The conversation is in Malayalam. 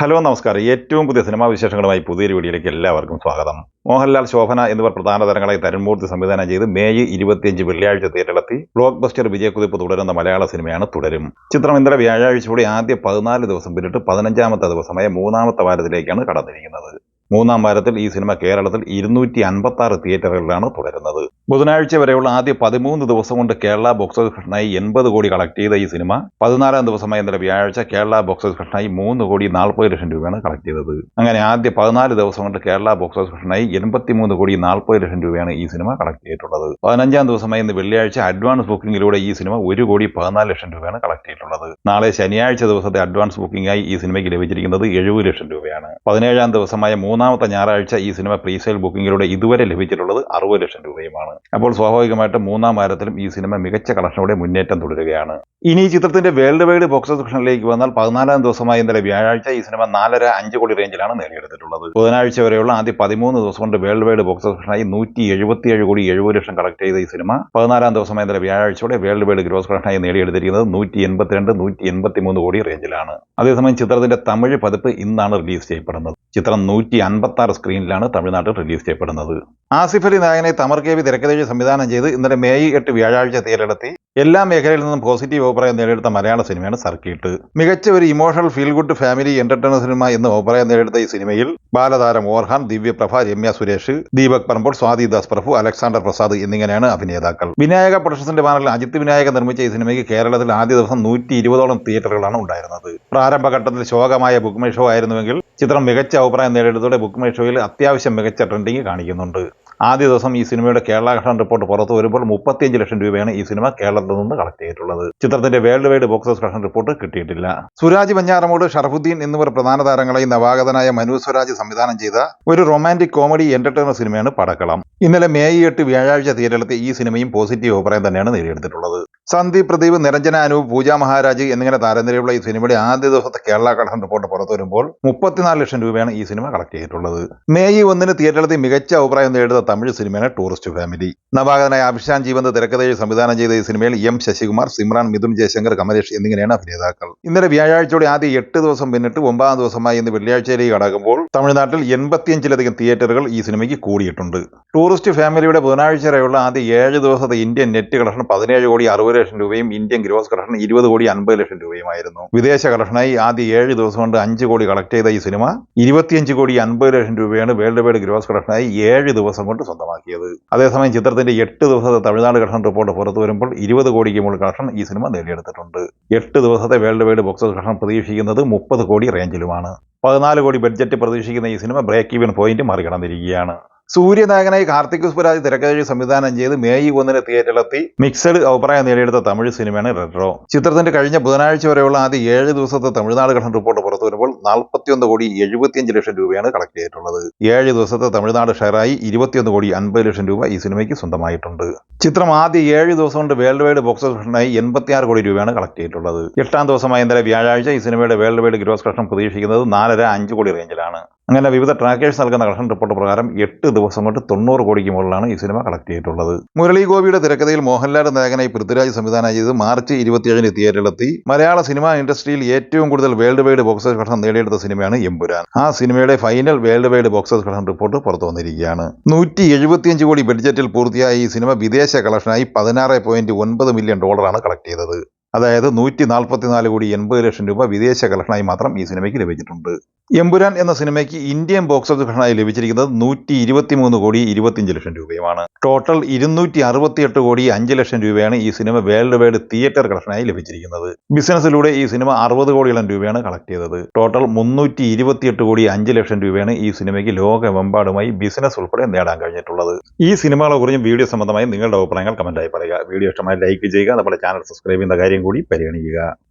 ഹലോ നമസ്കാരം. ഏറ്റവും പുതിയ സിനിമാ വിശേഷങ്ങളുമായി പുതിയൊരു വീഡിയോയിലേക്ക് എല്ലാവർക്കും സ്വാഗതം. മോഹൻലാൽ ശോഭന എന്നിവർ പ്രധാന താരങ്ങളായി തരുൺമൂർത്തി സംവിധാനം ചെയ്ത് മെയ് ഇരുപത്തിയഞ്ച് വെള്ളിയാഴ്ച തിയേറ്ററിലെത്തി. ബ്ലോക്ക് ബസ്റ്റർ വിജയക്കുതിപ്പ് തുടരുന്ന മലയാള സിനിമയാണ് തുടരും. ചിത്രം ഇന്നലെ വ്യാഴാഴ്ചയോടെ ആദ്യ പതിനാല് ദിവസം പിന്നിട്ട് പതിനഞ്ചാമത്തെ ദിവസമായ മൂന്നാമത്തെ വാരത്തിലേക്കാണ് കടന്നിരിക്കുന്നത്. മൂന്നാം വാരത്തിൽ ഈ സിനിമ കേരളത്തിൽ ഇരുന്നൂറ്റി അൻപത്തി തിയേറ്ററുകളിലാണ് തുടരുന്നത്. ബുധനാഴ്ച വരെയുള്ള ആദ്യ പതിമൂന്ന് ദിവസം കൊണ്ട് കേരള ബോക്സ് ഓഫീസ് കൃഷ്ണനായി എൺപത് കോടി കളക്ട് ചെയ്ത ഈ സിനിമ പതിനാലാം ദിവസമായ ഇന്നലെ വ്യാഴാഴ്ച കേരള ബോക്സ് ഓഫീസ് കൃഷ്ണനായി മൂന്ന് കോടി നാൽപ്പത് ലക്ഷം രൂപയാണ് കളക്ട് ചെയ്തത്. അങ്ങനെ ആദ്യ പതിനാല് ദിവസം കൊണ്ട് കേരള ബോക്സ് ഓഫീസ് കളക്ഷനായി എൺപത്തിമൂന്ന് കോടി നാൽപ്പത് ലക്ഷം രൂപയാണ് ഈ സിനിമ കളക്ട് ചെയ്തിട്ടുള്ളത്. പതിനഞ്ചാം ദിവസമായ ഇന്ന് വെള്ളിയാഴ്ച അഡ്വാൻസ് ബുക്കിംഗിലൂടെ ഈ സിനിമ ഒരു കോടി പതിനാല് ലക്ഷം രൂപയാണ് കളക്ട് ചെയ്തിട്ടുള്ളത്. നാളെ ശനിയാഴ്ച ദിവസത്തെ അഡ്വാൻസ് ബുക്കിംഗായി ഈ സിനിമയ്ക്ക് ലഭിച്ചിരിക്കുന്നത് എഴുപത് ലക്ഷം രൂപയാണ്. പതിനേഴാം ദിവസമായ മൂന്നാമത്തെ ഞായറാഴ്ച ഈ സിനിമ പ്രീസെയിൽ ബുക്കിങ്ങിലൂടെ ഇതുവരെ ലഭിച്ചിട്ടുള്ളത് അറുപത് ലക്ഷം രൂപയുമാണ്. അപ്പോൾ സ്വാഭാവികമായിട്ടും മൂന്നാം വാരത്തിലും ഈ സിനിമ മികച്ച കളക്ഷനോടെ മുന്നേറ്റം തുടരുകയാണ്. ഇനി ഈ ചിത്രത്തിന്റെ വേൾഡ് വൈഡ് ബോക്സ് സെക്ഷനിലേക്ക് വന്നാൽ പതിനാലാം ദിവസമായ ഇന്നലെ വ്യാഴാഴ്ച ഈ സിനിമ നാലര അഞ്ച് കോടി റേഞ്ചിലാണ് നേടിയെടുത്തിട്ടുള്ളത്. ബുധനാഴ്ച വരെയുള്ള ആദ്യ പതിമൂന്ന് ദിവസം കൊണ്ട് വേൾഡ് വൈഡ് ബോക്സ് സെക്ഷനായി നൂറ്റി എഴുപത്തിയേഴ് കോടി എഴുപത് ലക്ഷം കളക്ട് ചെയ്ത ഈ സിനിമ പതിനാലാം ദിവസമായ ഇന്നലെ വ്യാഴാഴ്ചയോടെ വേൾഡ് വൈഡ് ഗ്രോസ് കളക്ഷനായി നേടിയെടുത്തിരിക്കുന്നത് നൂറ്റി എൺപത്തിരണ്ട് നൂറ്റി എൺപത്തിമൂന്ന് കോടി റേഞ്ചിലാണ്. അതേസമയം ചിത്രത്തിന്റെ തമിഴ് പതിപ്പ് ഇന്നാണ് റിലീസ് ചെയ്യപ്പെടുന്നത്. ചിത്രം നൂറ്റി അൻപത്തി ആറ് സ്ക്രീനിലാണ് തമിഴ്നാട്ടിൽ റിലീസ് ചെയ്യപ്പെടുന്നത്. ആസിഫ് അലി നായകനെ തമർ കെ വി തിരക്കഥയിൽ സംവിധാനം ചെയ്ത് ഇന്നലെ മെയ് എട്ട് വ്യാഴാഴ്ച തിയേറ്ററിലെത്തി. എല്ലാ മേഖലയിൽ നിന്നും പോസിറ്റീവ് അഭിപ്രായം നേടിയെടുത്ത മലയാള സിനിമയാണ് സർക്കിട്ട്. മികച്ച ഒരു emotional feel good family entertainer cinema എന്ന് അഭിപ്രായം നേടിയെടുത്ത ഈ സിനിമയിൽ ബാലതാരം ഓർഹാൻ ദിവ്യപ്രഭ രമ്യ സുരേഷ് ദീപക് പറമ്പോൾ സ്വാതി ദാസ് പ്രഭു അലക്സാണ്ടർ പ്രസാദ് എന്നിങ്ങനെയാണ് അഭിനേതാക്കൾ. വിനായക പ്രൊഡക്ഷൻസിന്റെ ബാനറിൽ അജിത് വിനായക നിർമ്മിച്ച ഈ സിനിമയ്ക്ക് കേരളത്തിൽ ആദ്യ ദിവസം നൂറ്റി ഇരുപതോളം തിയേറ്ററുകളാണ് ഉണ്ടായിരുന്നത്. പ്രാരംഭഘട്ടത്തിൽ ശോകമായ ബുക്ക് മൈ ഷോ ആയിരുന്നുവെങ്കിൽ ചിത്രം മികച്ച അഭിപ്രായം നേടിയെടുത്തോടെ ബുക്ക് മൈ ഷോയിൽ അത്യാവശ്യം മികച്ച ട്രെൻഡിങ് കാണിക്കുന്നുണ്ട്. ആദ്യ ദിവസം ഈ സിനിമയുടെ കേരള ഘടന റിപ്പോർട്ട് പുറത്തു വരുമ്പോൾ മുപ്പത്തിയഞ്ച് ലക്ഷം രൂപയാണ് ഈ സിനിമ കേരളത്തിൽ നിന്ന് കളക്ട് ചെയ്തിട്ടുള്ളത്. ചിത്രത്തിന്റെ world wide box office collection report കിട്ടിയിട്ടില്ല. സുരാജ് വഞ്ഞാറമൂട് ഷറഫുദ്ദീൻ എന്നിവർ പ്രധാന താരങ്ങളായി നവാഗതനായ മനു സ്വരാജ് സംവിധാനം ചെയ്ത ഒരു റൊമാന്റിക് കോമഡി എന്റർടൈനർ സിനിമയാണ് പടക്കളം. ഇന്നലെ മെയ് എട്ട് വ്യാഴാഴ്ച തിയേറ്ററിലെത്തി ഈ സിനിമയും പോസിറ്റീവ് അഭിപ്രായം തന്നെയാണ് നേടിയെടുത്തിട്ടുള്ളത്. സന്ദീപ് പ്രദീപ് നിരഞ്ജന അനൂപ് പൂജ മഹാരാജ് എന്നിങ്ങനെ താരനിരയുള്ള ഈ സിനിമയുടെ ആദ്യ ദിവസത്തെ കേരള കളക്ഷൻ റിപ്പോർട്ട് പുറത്തു വരുമ്പോൾ മുപ്പത്തിനാല് ലക്ഷം രൂപയാണ് ഈ സിനിമ കളക്ട് ചെയ്തിട്ടുള്ളത്. മെയ് ഒന്നിന് തിയേറ്ററിലെത്തി മികച്ച അഭിപ്രായം നേടിയ തമിഴ് സിനിമയാണ് ടൂറിസ്റ്റ് ഫാമിലി നവാഗതനായ അഭിഷാൻ ജീവന്ത് തിരക്കഥയിൽ സംവിധാനം ചെയ്ത ഈ സിനിമയിൽ എം ശശികുമാർ സിമ്രാൻ മിഥുൻ ജയശങ്കർ കമലേഷ് എന്നിങ്ങനെയാണ് അഭിനേതാക്കൾ. ഇന്നലെ വ്യാഴാഴ്ചയോടെ ആദ്യ എട്ട് ദിവസം പിന്നിട്ട് ഒമ്പതാം ദിവസമായി ഇന്ന് വെള്ളിയാഴ്ചയിലേക്ക് കടക്കുമ്പോൾ തമിഴ്നാട്ടിൽ എൺപത്തിയഞ്ചിലധികം തിയേറ്ററുകൾ ഈ സിനിമയ്ക്ക് കൂടിയിട്ടുണ്ട്. ടൂറിസ്റ്റ് ഫാമിലിയുടെ ബുധനാഴ്ച വരെയുള്ള ആദ്യ ഏഴ് ദിവസത്തെ ഇന്ത്യൻ നെറ്റ് കളക്ഷൻ പതിനേഴ് കോടി അറുപത് ലക്ഷം രൂപയും ഇന്ത്യൻ ഗ്രോസ് കളക്ഷൻ ഇരുപത് കോടി അൻപത് ലക്ഷം രൂപയുമായിരുന്നു. വിദേശ കളക്ഷനായി ആദ്യ ഏഴ് ദിവസം കൊണ്ട് അഞ്ച് കോടി കളക്ട് ചെയ്ത ഈ സിനിമ ഇരുപത്തിയഞ്ച് കോടി അൻപത് ലക്ഷം രൂപയാണ് വേൾഡ് വൈഡ് ഗ്രോസ് കളക്ഷനായി ഏഴ് ദിവസം കൊണ്ട് സ്വന്തമാക്കിയത്. അതേസമയം ചിത്രത്തിന്റെ എട്ട് ദിവസത്തെ തമിഴ്നാട് കളക്ഷൻ റിപ്പോർട്ട് പുറത്തു വരുമ്പോൾ ഇരുപത് കോടിക്ക് മുകളിൽ കളക്ഷൻ ഈ സിനിമ നേടിയെടുത്തിട്ടുണ്ട്. എട്ട് ദിവസത്തെ world wide box office collection പ്രതീക്ഷിക്കുന്നത് മുപ്പത് കോടി റേഞ്ചിലുമാണ് പതിനാല് കോടി ബഡ്ജറ്റ് പ്രതീക്ഷിക്കുന്ന ഈ സിനിമ ബ്രേക്ക് ഈവൻ പോയിന്റ് മറികടന്നിരിക്കുകയാണ്. സൂര്യനായകനായി കാർത്തിക് പുഷ്പരാജ് തിരക്കഥഴി സംവിധാനം ചെയ്ത് മേയ് ഒന്നിന് തിയേറ്ററിലെത്തി. മിക്സഡ് അഭിപ്രായം നേടിയെടുത്ത തമിഴ് സിനിമയാണ് റെഡ്രോ ചിത്രത്തിന്റെ കഴിഞ്ഞ ബുധനാഴ്ച വരെയുള്ള ആദ്യ ഏഴ് ദിവസത്തെ തമിഴ്നാട് ഘടന റിപ്പോർട്ട് പുറത്തു വരുമ്പോൾ നാൽപ്പത്തിയൊന്ന് കോടി എഴുപത്തിയഞ്ച് ലക്ഷം രൂപയാണ് കളക്ട് ചെയ്തിട്ടുള്ളത്. ഏഴ് ദിവസത്തെ തമിഴ്നാട് ഷെയറായി ഇരുപത്തിയൊന്ന് കോടി അൻപത് ലക്ഷം രൂപ ഈ സിനിമയ്ക്ക് സ്വന്തമായിട്ടുണ്ട്. ചിത്രം ആദ്യ ഏഴ് ദിവസം കൊണ്ട് വേൾഡ് വൈഡ് ബോക്സ് ഓഫീസിനായി എൺപത്തിയാറ് കോടി രൂപയാണ് കളക്ട് ചെയ്തിട്ടുള്ളത്. എട്ടാം ദിവസമായ ഇന്നലെ വ്യാഴാഴ്ച ഈ സിനിമയുടെ വേൾഡ് വൈഡ് ഗ്രോസ് കളക്ഷൻ പ്രതീക്ഷിക്കുന്നത് നാലര അഞ്ച് കോടി റേഞ്ചിലാണ് അങ്ങനെ വിവിധ ട്രാക്കേഴ്സ് നൽകുന്ന കളക്ഷൻ റിപ്പോർട്ട് പ്രകാരം എട്ട് ദിവസം കൊണ്ട് തൊണ്ണൂറ് കോടിക്ക് മുകളിലാണ് ഈ സിനിമ കളക്ട് ചെയ്തിട്ടുള്ളത്. മുരളി ഗോപിയുടെ തിരക്കഥയിൽ മോഹൻലാൽ നായകനായി പൃഥ്വിരാജ് സംവിധാനം ചെയ്ത് മാർച്ച് ഇരുപത്തിയേഴിന് തിയേറ്ററിലെത്തി. മലയാള സിനിമാ ഇൻഡസ്ട്രിയിൽ ഏറ്റവും കൂടുതൽ world wide box office collection നേടിയെടുത്ത സിനിമയാണ് എമ്പുരാൻ. ആ സിനിമയുടെ final world wide box office collection report പുറത്തു വന്നിരിക്കുകയാണ്. നൂറ്റി എഴുപത്തിയഞ്ച് കോടി ബഡ്ജറ്റിൽ പൂർത്തിയായ ഈ സിനിമ വിദേശ കളക്ഷനായി പതിനാറ് പോയിന്റ് ഒൻപത് മില്യൺ ഡോളറാണ് കളക്ട് ചെയ്തത്. അതായത് നൂറ്റി നാൽപ്പത്തിനാല് കോടി എൺപത് ലക്ഷം രൂപ വിദേശ കളക്ഷനായി മാത്രം ഈ സിനിമയ്ക്ക് ലഭിച്ചിട്ടുണ്ട്. എമ്പുരാൻ എന്ന സിനിമയ്ക്ക് ഇന്ത്യൻ ബോക്സ് ഓഫീസ് ഭരണമായി ലഭിച്ചിരിക്കുന്നത് നൂറ്റി ഇരുപത്തിമൂന്ന് കോടി ഇരുപത്തിയഞ്ച് ലക്ഷം രൂപയുമാണ്. ടോട്ടൽ ഇരുന്നൂറ്റി അറുപത്തിയെട്ട് കോടി അഞ്ച് ലക്ഷം രൂപയാണ് ഈ സിനിമ വേൾഡ് വൈഡ് തിയേറ്റർ കളക്ഷനായി ലഭിച്ചിരിക്കുന്നത്. ബിസിനസ്സിലൂടെ ഈ സിനിമ അറുപത് കോടിയോളം രൂപയാണ് കളക്ട് ചെയ്തത്. ടോട്ടൽ മുന്നൂറ്റി ഇരുപത്തിയെട്ട് കോടി അഞ്ച് ലക്ഷം രൂപയാണ് ഈ സിനിമയ്ക്ക് ലോകമെമ്പാടുമായി ബിസിനസ് ഉൾപ്പെടെ നേടാൻ കഴിഞ്ഞിട്ടുള്ളത്. ഈ സിനിമകളെ കുറിച്ചും വീഡിയോ സംബന്ധമായി നിങ്ങളുടെ അഭിപ്രായങ്ങൾ കമന്റായി പറയുക. വീഡിയോ ഇഷ്ടമായി ലൈക്ക് ചെയ്യുക നമ്മുടെ ചാനൽ സബ്സ്ക്രൈബ് ചെയ്യുന്ന കാര്യം കൂടി പരിഗണിക്കുക.